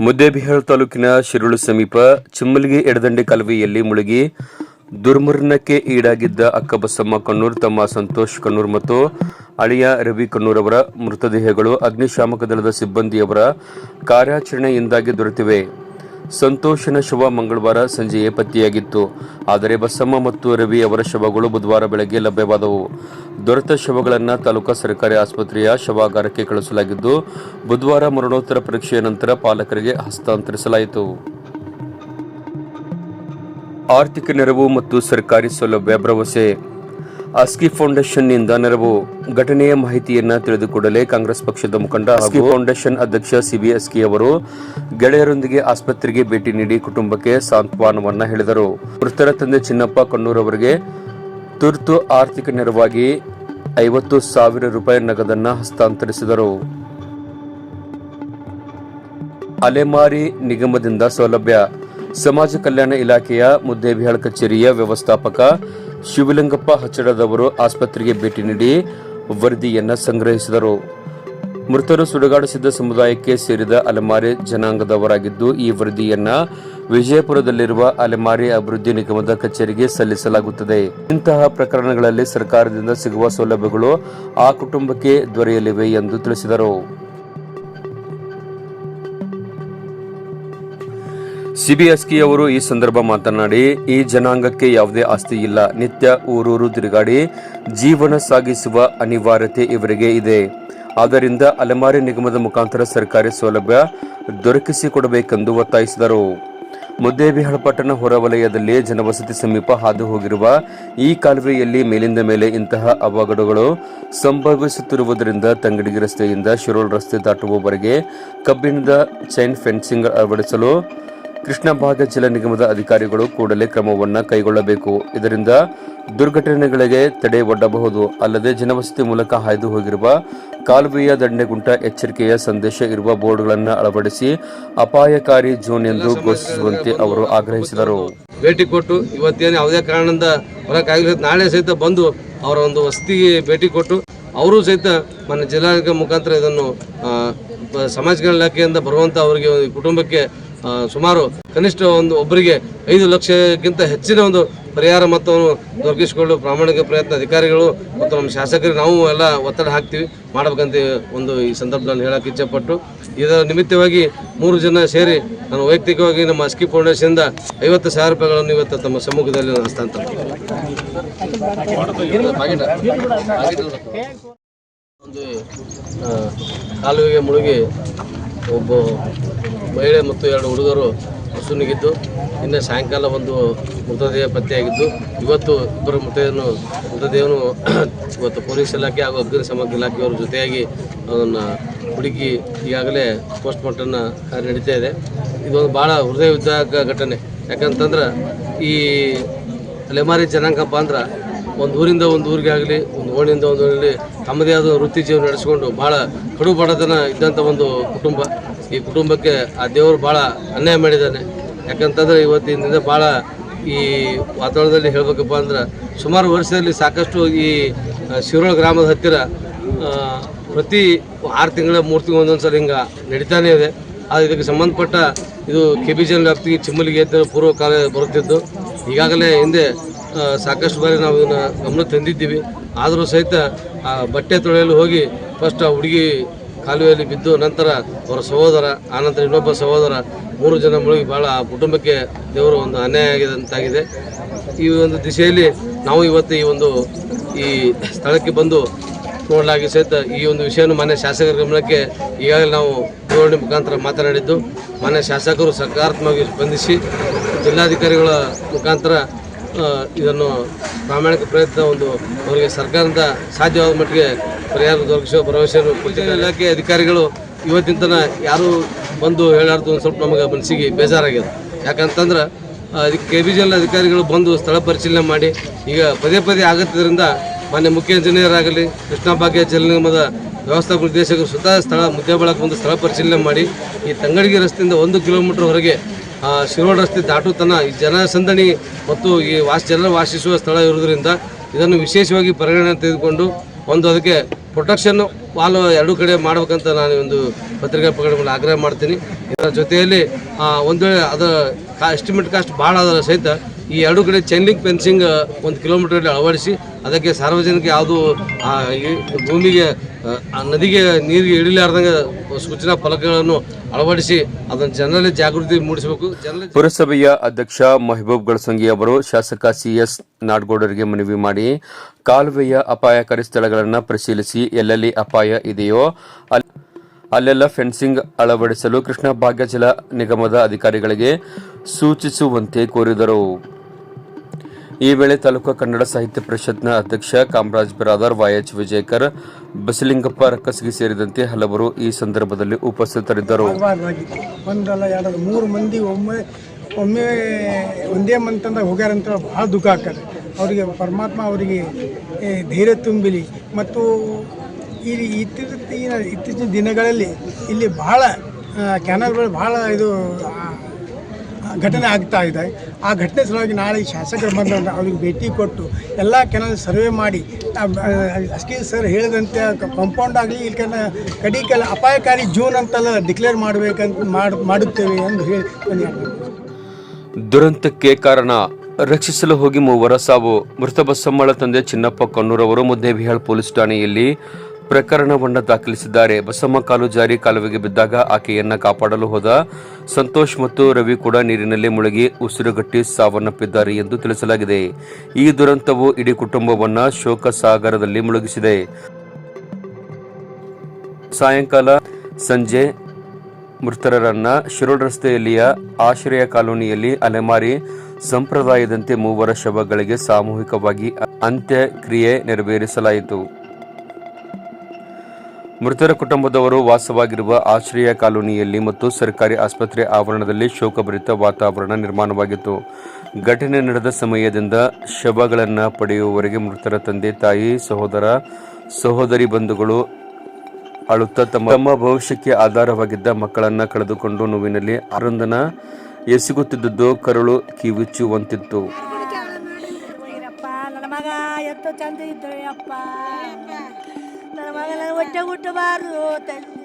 ಮುದ್ದೇಬಿಹಾಳ್ ತಾಲೂಕಿನ ಶಿರುಳು ಸಮೀಪ ಚಿಮ್ಮಲ್ಗಿ ಎಡದಂಡೆ ಕಲವೆಯಲ್ಲಿ ಮುಳುಗಿ ದುರ್ಮರಣಕ್ಕೆ ಈಡಾಗಿದ್ದ ಅಕ್ಕಬಸಮ್ಮ ಕಣ್ಣೂರ್, ತಮ್ಮ ಸಂತೋಷ್ ಕಣ್ಣೂರ್ ಮತ್ತು ಅಳಿಯ ರವಿ ಕಣ್ಣೂರ್ ಅವರ ಮೃತದೇಹಗಳು ಅಗ್ನಿಶಾಮಕ ದಳದ ಸಿಬ್ಬಂದಿಯವರ ಕಾರ್ಯಾಚರಣೆಯಿಂದಾಗಿ ದೊರೆತಿವೆ. ಸಂತೋಷನ ಶವ ಮಂಗಳವಾರ ಸಂಜೆಯೇ ಪತ್ತೆಯಾಗಿತ್ತು. ಆದರೆ ಬಸಮ್ಮ ಮತ್ತು ರವಿ ಅವರ ಶವಗಳು ಬುಧವಾರ ಬೆಳಗ್ಗೆ ಲಭ್ಯವಾದವು. ದೊರೆತ ಶವಗಳನ್ನು ತಾಲೂಕಾ ಸರ್ಕಾರಿ ಆಸ್ಪತ್ರೆಯ ಶವಾಗಾರಕ್ಕೆ ಕಳುಹಿಸಲಾಗಿದ್ದು, ಬುಧವಾರ ಮರಣೋತ್ತರ ಪರೀಕ್ಷೆಯ ನಂತರ ಪಾಲಕರಿಗೆ ಹಸ್ತಾಂತರಿಸಲಾಯಿತು. ಆರ್ಥಿಕ ನೆರವು ಮತ್ತು ಸರ್ಕಾರಿ ಸೌಲಭ್ಯ ಭರವಸೆ. ಅಸ್ಕಿ ಫೌಂಡೇಶನ್ನಿಂದ ನೆರವು. ಘಟನೆಯ ಮಾಹಿತಿಯನ್ನು ತಿಳಿದುಕೊಡಲೇ ಕಾಂಗ್ರೆಸ್ ಪಕ್ಷದ ಮುಖಂಡ ಅಸ್ಕಿ ಫೌಂಡೇಶನ್ ಅಧ್ಯಕ್ಷ ಸಿಬಿ ಅಸ್ಕಿ ಅವರು ಗೆಳೆಯರೊಂದಿಗೆ ಆಸ್ಪತ್ರೆಗೆ ಭೇಟಿ ನೀಡಿ ಕುಟುಂಬಕ್ಕೆ ಸಾಂತ್ವನವನ್ನ ಹೇಳಿದರು. ಮೃತರ ತಂದೆ ಚಿನ್ನಪ್ಪ ಕಣ್ಣೂರ್ ಅವರಿಗೆ ತುರ್ತು ಆರ್ಥಿಕ ನೆರವಾಗಿ ಐವತ್ತು ಸಾವಿರ ರೂಪಾಯಿ ನಗದನ್ನ ಹಸ್ತಾಂತರಿಸಿದರು. ಅಲೆಮಾರಿ ನಿಗಮದಿಂದ ಸೌಲಭ್ಯ. ಸಮಾಜ ಕಲ್ಯಾಣ ಇಲಾಖೆಯ ಮುದ್ದೇಬಿಹಾಳ್ ಕಚೇರಿಯ ವ್ಯವಸ್ಥಾಪಕ ಶಿವಲಿಂಗಪ್ಪ ಹಚ್ಚಡದವರು ಆಸ್ಪತ್ರೆಗೆ ಭೇಟಿ ನೀಡಿ ವರದಿಯನ್ನು ಸಂಗ್ರಹಿಸಿದರು. ಮೃತರು ಸುಡುಗಾಡಿಸಿದ್ದ ಸಮುದಾಯಕ್ಕೆ ಸೇರಿದ ಅಲೆಮಾರಿ ಜನಾಂಗದವರಾಗಿದ್ದು, ಈ ವರದಿಯನ್ನ ವಿಜಯಪುರದಲ್ಲಿರುವ ಅಲೆಮಾರಿ ಅಭಿವೃದ್ಧಿ ನಿಗಮದ ಕಚೇರಿಗೆ ಸಲ್ಲಿಸಲಾಗುತ್ತದೆ. ಇಂತಹ ಪ್ರಕರಣಗಳಲ್ಲಿ ಸರ್ಕಾರದಿಂದ ಸಿಗುವ ಸೌಲಭ್ಯಗಳು ಆ ಕುಟುಂಬಕ್ಕೆ ದೊರೆಯಲಿವೆ ಎಂದು ತಿಳಿಸಿದರು. ಸಿಬಿಎಸ್ಕಿ ಅವರು ಈ ಸಂದರ್ಭ ಮಾತನಾಡಿ, ಈ ಜನಾಂಗಕ್ಕೆ ಯಾವುದೇ ಆಸ್ತಿ ಇಲ್ಲ. ನಿತ್ಯ ಊರೂರು ತಿರುಗಾಡಿ ಜೀವನ ಸಾಗಿಸುವ ಅನಿವಾರ್ಯತೆ ಇವರಿಗೆ ಇದೆ. ಆದ್ದರಿಂದ ಅಲೆಮಾರಿ ನಿಗಮದ ಮುಖಾಂತರ ಸರ್ಕಾರಿ ಸೌಲಭ್ಯ ದೊರಕಿಸಿಕೊಡಬೇಕೆಂದು ಒತ್ತಾಯಿಸಿದರು. ಮುದ್ದೇಬಿಹಾಳ ಪಟ್ಟಣ ಹೊರವಲಯದಲ್ಲಿ ಜನವಸತಿ ಸಮೀಪ ಹಾದು ಹೋಗಿರುವ ಈ ಕಾಲುವೆಯಲ್ಲಿ ಮೇಲಿಂದ ಮೇಲೆ ಇಂತಹ ಅವಘಡಗಳು ಸಂಭವಿಸುತ್ತಿರುವುದರಿಂದ ತಂಗಡಿಗೆ ರಸ್ತೆಯಿಂದ ಶಿರೋಳ್ ರಸ್ತೆ ದಾಟುವವರೆಗೆ ಕಬ್ಬಿಣದ ಚೈನ್ ಫೆನ್ಸಿಂಗ್ ಅಳವಡಿಸಲು ಕೃಷ್ಣ ಭಾಗ ಜಲ ನಿಗಮದ ಅಧಿಕಾರಿಗಳು ಕೂಡಲೇ ಕ್ರಮವನ್ನು ಕೈಗೊಳ್ಳಬೇಕು. ಇದರಿಂದ ದುರ್ಘಟನೆಗಳಿಗೆ ತಡೆ ಒಡ್ಡಬಹುದು. ಅಲ್ಲದೆ ಜನವಸತಿ ಮೂಲಕ ಹಾಯ್ದು ಹೋಗಿರುವ ಕಾಲುವೆಯ ದಂಡೆಗುಂಟ ಎಚ್ಚರಿಕೆಯ ಸಂದೇಶ ಇರುವ ಬೋರ್ಡ್ಗಳನ್ನು ಅಳವಡಿಸಿ ಅಪಾಯಕಾರಿ ಜೋನ್ ಎಂದು ಘೋಷಿಸುವಂತೆ ಅವರು ಆಗ್ರಹಿಸಿದರು. ಭೇಟಿ ಕೊಟ್ಟು ಇವತ್ತೇನು ಯಾವುದೇ ಕಾರಣದಿಂದ ಹೊರಕಾಗಿಲ್ಲ ನಾಳೆ ಸಹಿತ ಬಂದು ಅವರ ಒಂದು ವಸತಿಗೆ ಭೇಟಿ ಕೊಟ್ಟು ಅವರು ಸಹಿತ ಮನೆ ಜಿಲ್ಲಾ ಮುಖಾಂತರ ಇದನ್ನು ಸಮಾಜ ಇಲಾಖೆಯಿಂದ ಬರುವಂಥ ಅವರಿಗೆ ಕುಟುಂಬಕ್ಕೆ ಸುಮಾರು ಕನಿಷ್ಠ ಒಂದು ಒಬ್ಬರಿಗೆ ಐದು ಲಕ್ಷಕ್ಕಿಂತ ಹೆಚ್ಚಿನ ಒಂದು ಪರಿಹಾರ ಮೊತ್ತವನ್ನು ದೊರಕಿಸಿಕೊಳ್ಳಲು ಪ್ರಾಮಾಣಿಕ ಪ್ರಯತ್ನ ಅಧಿಕಾರಿಗಳು ಮತ್ತು ನಮ್ಮ ಶಾಸಕರಿಗೆ ನಾವು ಎಲ್ಲ ಒತ್ತಡ ಹಾಕ್ತೀವಿ, ಮಾಡಬೇಕಂತ ಒಂದು ಈ ಸಂದರ್ಭದಲ್ಲಿ ಹೇಳಕ್ಕೆ ಇಚ್ಛೆಪಟ್ಟು. ಇದರ ನಿಮಿತ್ತವಾಗಿ ಮೂರು ಜನ ಸೇರಿ ನಾನು ವೈಯಕ್ತಿಕವಾಗಿ ನಮ್ಮ ಅಸ್ಕಿ ಫೌಂಡೇಶನ್ದ ಐವತ್ತು ಸಾವಿರ ರೂಪಾಯಿಗಳನ್ನು ಇವತ್ತು ತಮ್ಮ ಸಮ್ಮುಖದಲ್ಲಿ ಹಸ್ತಾಂತರ ಒಂದು ಕಾಲುವೆಗೆ ಮುಳುಗಿ ಒಬ್ಬ ಮಹಿಳೆ ಮತ್ತು ಎರಡು ಹುಡುಗರು ಸುನಿಗಿದ್ದು ನಿನ್ನೆ ಸಾಯಂಕಾಲ ಒಂದು ಮೃತದೇಹ ಪತ್ತೆಯಾಗಿದ್ದು, ಇವತ್ತು ಇಬ್ಬರು ಮೃತದೇಹನು ಮೃತದೇಹನು ಇವತ್ತು ಪೊಲೀಸ್ ಇಲಾಖೆ ಹಾಗೂ ಅಗ್ನಿ ಸಮಗ್ರ ಇಲಾಖೆಯವರ ಜೊತೆಯಾಗಿ ಅದನ್ನು ಹುಡುಕಿ ಈಗಾಗಲೇ ಪೋಸ್ಟ್ ಮಾರ್ಟಮ್ನ ನಡೀತಾ ಇದೆ. ಇದೊಂದು ಭಾಳ ಹೃದಯ ಘಟನೆ. ಯಾಕಂತಂದ್ರೆ ಈ ಅಲೆಮಾರಿ ಜನಾಂಗಪ್ಪ ಅಂದ್ರೆ ಒಂದು ಊರಿಂದ ಒಂದು ಊರಿಗೆ ಆಗಲಿ, ಒಂದು ಓಣಿಯಿಂದ ಒಂದು ಊರಲ್ಲಿ ತಮ್ಮದೇ ಆದ ವೃತ್ತಿ ಜೀವನ ನಡೆಸಿಕೊಂಡು ಭಾಳ ಕಡು ಬಡತನ ಇದ್ದಂಥ ಒಂದು ಕುಟುಂಬ. ಈ ಕುಟುಂಬಕ್ಕೆ ಆ ದೇವರು ಭಾಳ ಅನ್ಯಾಯ ಮಾಡಿದ್ದಾನೆ. ಯಾಕಂತಂದ್ರೆ ಇವತ್ತಿನಿಂದ ಭಾಳ ಈ ವಾತಾವರಣದಲ್ಲಿ ಹೇಳಬೇಕಪ್ಪ ಅಂದ್ರೆ ಸುಮಾರು ವರ್ಷದಲ್ಲಿ ಸಾಕಷ್ಟು ಈ ಶಿರೋಳ ಗ್ರಾಮದ ಹತ್ತಿರ ಪ್ರತಿ ಆರು ತಿಂಗಳ, ಮೂರು ತಿಂಗಳು ಒಂದೊಂದು ಸಲ ಹಿಂಗೆ ನಡೀತಾನೇ ಇದೆ. ಆದರೆ ಇದಕ್ಕೆ ಸಂಬಂಧಪಟ್ಟ ಇದು ಕೆ ಬಿ ಜನ್ ವ್ಯಾಪ್ತಿಗೆ ಚಿಮ್ಮಲಿಗೆ ಪೂರ್ವ ಕಾಲ ಬರುತ್ತಿದ್ದು. ಈಗಾಗಲೇ ಹಿಂದೆ ಸಾಕಷ್ಟು ಬಾರಿ ನಾವು ಇದನ್ನು ಗಮನ ತಂದಿದ್ದೀವಿ. ಆದರೂ ಸಹಿತ ಆ, ಬಟ್ಟೆ ತೊಳೆಯಲು ಹೋಗಿ ಫಸ್ಟ್ ಆ ಹುಡುಗಿ ಕಾಲುವೆಯಲ್ಲಿ ಬಿದ್ದು ನಂತರ ಅವರ ಸಹೋದರ, ಆನಂತರ ಇನ್ನೊಬ್ಬ ಸಹೋದರ, ಮೂರು ಜನ ಮುಳುಗಿ ಭಾಳ ಆ ಕುಟುಂಬಕ್ಕೆ ದೇವರು ಒಂದು ಅನ್ಯಾಯ ಆಗಿದಂತಾಗಿದೆ. ಈ ಒಂದು ದಿಶೆಯಲ್ಲಿ ನಾವು ಇವತ್ತು ಈ ಒಂದು ಈ ಸ್ಥಳಕ್ಕೆ ಬಂದು ನೋಡಲಾಗಿ ಸಹಿತ ಈ ಒಂದು ವಿಷಯವನ್ನು ಮಾನ್ಯ ಶಾಸಕರ ಗಮನಕ್ಕೆ ಈಗಾಗಲೇ ನಾವು ದೂರವಾಣಿ ಮುಖಾಂತರ ಮಾತನಾಡಿದ್ದು, ಮಾನ್ಯ ಶಾಸಕರು ಸಕಾರಾತ್ಮಕವಾಗಿ ಸ್ಪಂದಿಸಿ, ಜಿಲ್ಲಾಧಿಕಾರಿಗಳ ಮುಖಾಂತರ ಇದನ್ನು ಪ್ರಾಮಾಣಿಕ ಪ್ರಯತ್ನ ಒಂದು ಅವರಿಗೆ ಸರ್ಕಾರದಿಂದ ಸಾಧ್ಯವಾದ ಮಟ್ಟಿಗೆ ಪರಿಹಾರ ದೊರಕಿಸುವ ಭರವಸೆ ಇಲಾಖೆ ಅಧಿಕಾರಿಗಳು ಇವತ್ತಿನ ತನಕ ಯಾರೂ ಬಂದು ಹೇಳಾರ್ದು ಒಂದು ಸ್ವಲ್ಪ ನಮಗೆ ಮನಸ್ಸಿಗೆ ಬೇಜಾರಾಗಿದೆ. ಯಾಕಂತಂದ್ರೆ ಅದಕ್ಕೆ ಕೆ ಬಿ ಜಿಲ್ಲೆ ಅಧಿಕಾರಿಗಳು ಬಂದು ಸ್ಥಳ ಪರಿಶೀಲನೆ ಮಾಡಿ, ಈಗ ಪದೇ ಪದೇ ಆಗುತ್ತಿದ್ದರಿಂದ ಮಾನ್ಯ ಮುಖ್ಯ ಇಂಜಿನಿಯರ್ ಆಗಲಿ ಕೃಷ್ಣ ಭಾಗ್ಯ ಜಲ ನಿಗಮದ ವ್ಯವಸ್ಥಾಪಕ ನಿರ್ದೇಶಕರು ಸ್ವತಃ ಸ್ಥಳ ಮುದ್ದೆಬಳಕ್ಕೆ ಬಂದು ಸ್ಥಳ ಪರಿಶೀಲನೆ ಮಾಡಿ, ಈ ತಂಗಡಿಗೆ ರಸ್ತೆಯಿಂದ ಒಂದು ಕಿಲೋಮೀಟರ್ ಹೊರಗೆ ಶಿರೋಡ್ ರಸ್ತೆ ದಾಟುತನ ಈ ಜನಸಂದಣಿ ಮತ್ತು ಈ ವಾಸ ಜನರು ವಾಸಿಸುವ ಸ್ಥಳ ಇರುವುದರಿಂದ ಇದನ್ನು ವಿಶೇಷವಾಗಿ ಪರಿಗಣನೆ ತೆಗೆದುಕೊಂಡು ಒಂದು ಅದಕ್ಕೆ ಪ್ರೊಟೆಕ್ಷನ್ನು ವಾಲ್ ಎರಡೂ ಕಡೆ ಮಾಡಬೇಕಂತ ನಾನು ಒಂದು ಪತ್ರಿಕಾ ಪ್ರಕಟಣೆ ಆಗ್ರಹ ಮಾಡ್ತೀನಿ. ಇದರ ಜೊತೆಯಲ್ಲಿ ಒಂದು ವೇಳೆ ಅದು ಎಸ್ಟಿಮೇಟ್ ಕಾಸ್ಟ್ ಭಾಳ ಅದರ ಸಹಿತ ಈ ಎರಡು ಕಡೆ ಚೈನ್ಲಿಂಗ್ ಫೆನ್ಸಿಂಗ್ ಒಂದು ಕಿಲೋಮೀಟರ್ ಅಳವಡಿಸಿ, ಅದಕ್ಕೆ ಸಾರ್ವಜನಿಕ ಯಾವುದು ಭೂಮಿಗೆ ನದಿಗೆ ನೀರಿಗೆ ಇಳಿಲಾರ್ದಂಗೆ ಸೂಚನಾ ಫಲಕಗಳನ್ನು ಅಳವಡಿಸಿ ಅದನ್ನು ಜನರಲ್ಲಿ ಜಾಗೃತಿ ಮೂಡಿಸಬೇಕು. ಪುರಸಭೆಯ ಅಧ್ಯಕ್ಷ ಮೆಹಬೂಬ್ ಗಳಸಂಗಿ ಅವರು, ಶಾಸಕ ಸಿಎಸ್ ನಾಡಗೌಡರಿಗೆ ಮನವಿ ಮಾಡಿ, ಕಾಲುವೆಯ ಅಪಾಯಕಾರಿ ಸ್ಥಳಗಳನ್ನು ಪರಿಶೀಲಿಸಿ ಎಲ್ಲೆಲ್ಲಿ ಅಪಾಯ ಇದೆಯೋ ಅಲ್ಲಿ ಅಲ್ಲೆಲ್ಲ ಫೆನ್ಸಿಂಗ್ ಅಳವಡಿಸಲು ಕೃಷ್ಣ ಭಾಗ್ಯ ಜಲ ನಿಗಮದ ಅಧಿಕಾರಿಗಳಿಗೆ ಸೂಚಿಸುವಂತೆ ಕೋರಿದರು. ಈ ವೇಳೆ ತಾಲೂಕು ಕನ್ನಡ ಸಾಹಿತ್ಯ ಪರಿಷತ್ನ ಅಧ್ಯಕ್ಷ ಕಾಮರಾಜ್ ಬಿರಾದರ್ ವೈಎಚ್ ವಿಜಯಕರ್, ಬಸಲಿಂಗಪ್ಪ ರಕ್ಕಸಗಿ ಸೇರಿದಂತೆ ಹಲವರು ಈ ಸಂದರ್ಭದಲ್ಲಿ ಉಪಸ್ಥಿತರಿದ್ದರು. ಒಂದಲ್ಲ ಎರಡು, ಮೂರು ಮಂದಿ ಒಮ್ಮೆ ಒಮ್ಮೆ ಒಂದೇ ಮಂತಂದ ಹೋಗ್ಯಾರಂತ ಭಾಳ ದುಃಖ ಆಗ್ತದೆ. ಅವರಿಗೆ ಪರಮಾತ್ಮ ಅವರಿಗೆ ಧೈರ್ಯ ತುಂಬಿಲಿ. ಮತ್ತು ಈ ಇತ್ತೀಚಿನ ಇತ್ತೀಚಿನ ದಿನಗಳಲ್ಲಿ ಇಲ್ಲಿ ಭಾಳ ಕ್ಯಾನಲ್ಗಳು ಭಾಳ ಇದು ಘಟನೆ ಆಗ್ತಾ ಇದೆ. ಆ ಘಟನೆ ಸಲುವಾಗಿ ನಾಳೆ ಶಾಸಕರು ಬಂದ ಅವ್ರಿಗೆ ಭೇಟಿ ಕೊಟ್ಟು ಎಲ್ಲ ಕೆನಲ್ ಸರ್ವೆ ಮಾಡಿ ಅಸ್ಕಿ ಸರ್ ಹೇಳಿದಂತೆ ಕಾಂಪೌಂಡ್ ಆಗಲಿ, ಇಲ್ಲಿ ಕಡಿಕೆಲ್ಲ ಅಪಾಯಕಾರಿ ಜೂನ್ ಅಂತೆಲ್ಲ ಡಿಕ್ಲೇರ್ ಮಾಡಬೇಕಂತ ಮಾಡಿ, ಮಾಡುತ್ತೇವೆ ಎಂದು ಹೇಳಿ ದುರಂತಕ್ಕೆ ಕಾರಣ, ರಕ್ಷಿಸಲು ಹೋಗಿ ಮೂವರ ಸಾವು. ಮೃತ ಬಸಮ್ಮಳ ತಂದೆ ಚಿನ್ನಪ್ಪ ಕಣ್ಣೂರವರು, ಮುದ್ದೇಬಿಹಾಳ್ ಪೊಲೀಸ್ ಠಾಣೆಯಲ್ಲಿ ಪ್ರಕರಣವನ್ನು ದಾಖಲಿಸಿದ್ದಾರೆ. ಬಸಮ್ಮ ಕಾಲು ಜಾರಿ ಕಾಲುವೆಗೆ ಬಿದ್ದಾಗ ಆಕೆಯನ್ನ ಕಾಪಾಡಲು ಹೋದ ಸಂತೋಷ್ ಮತ್ತು ರವಿ ಕೂಡ ನೀರಿನಲ್ಲಿ ಮುಳುಗಿ ಉಸಿರುಗಟ್ಟಿ ಸಾವನ್ನಪ್ಪಿದ್ದಾರೆ ಎಂದು ತಿಳಿಸಲಾಗಿದೆ. ಈ ದುರಂತವು ಇಡೀ ಕುಟುಂಬವನ್ನ ಶೋಕ ಸಾಗರದಲ್ಲಿ ಮುಳುಗಿಸಿದೆ. ಸಾಯಂಕಾಲ ಸಂಜೆ ಮೃತರನ್ನ ಶಿರೋಡ್ ರಸ್ತೆಯಲ್ಲಿಯ ಆಶ್ರಯ ಕಾಲೋನಿಯಲ್ಲಿ ಅಲೆಮಾರಿ ಸಂಪ್ರದಾಯದಂತೆ ಮೂವರ ಶವಗಳಿಗೆ ಸಾಮೂಹಿಕವಾಗಿ ಅಂತ್ಯಕ್ರಿಯೆ ನೆರವೇರಿಸಲಾಯಿತು. ಮೃತರ ಕುಟುಂಬದವರು ವಾಸವಾಗಿರುವ ಆಶ್ರಯ ಕಾಲೋನಿಯಲ್ಲಿ ಮತ್ತು ಸರ್ಕಾರಿ ಆಸ್ಪತ್ರೆ ಆವರಣದಲ್ಲಿ ಶೋಕಭರಿತ ವಾತಾವರಣ ನಿರ್ಮಾಣವಾಗಿತ್ತು. ಘಟನೆ ನಡೆದ ಸಮಯದಿಂದ ಶವಗಳನ್ನು ಪಡೆಯುವವರೆಗೆ ಮೃತರ ತಂದೆ, ತಾಯಿ, ಸಹೋದರ, ಸಹೋದರಿ ಬಂಧುಗಳು ಅಳುತ್ತಾ ತಮ್ಮ ತಮ್ಮ ಭವಿಷ್ಯಕ್ಕೆ ಆಧಾರವಾಗಿದ್ದ ಮಕ್ಕಳನ್ನು ಕಳೆದುಕೊಂಡು ನೋವಿನಲ್ಲಿ ಆರಂದನ ಎಸಗುತ್ತಿದ್ದುದು ಕರುಳು ಕಿವಿಚ್ಚುವಂತಿತ್ತು ಮಗ ಎಷ್ಟು ಚಂದ ನನ್ನ ಮಗ ನನ್ನ ಹೊಟ್ಟೆ ಹುಟ್ಟಬಾರ್ದು ತಂದೆ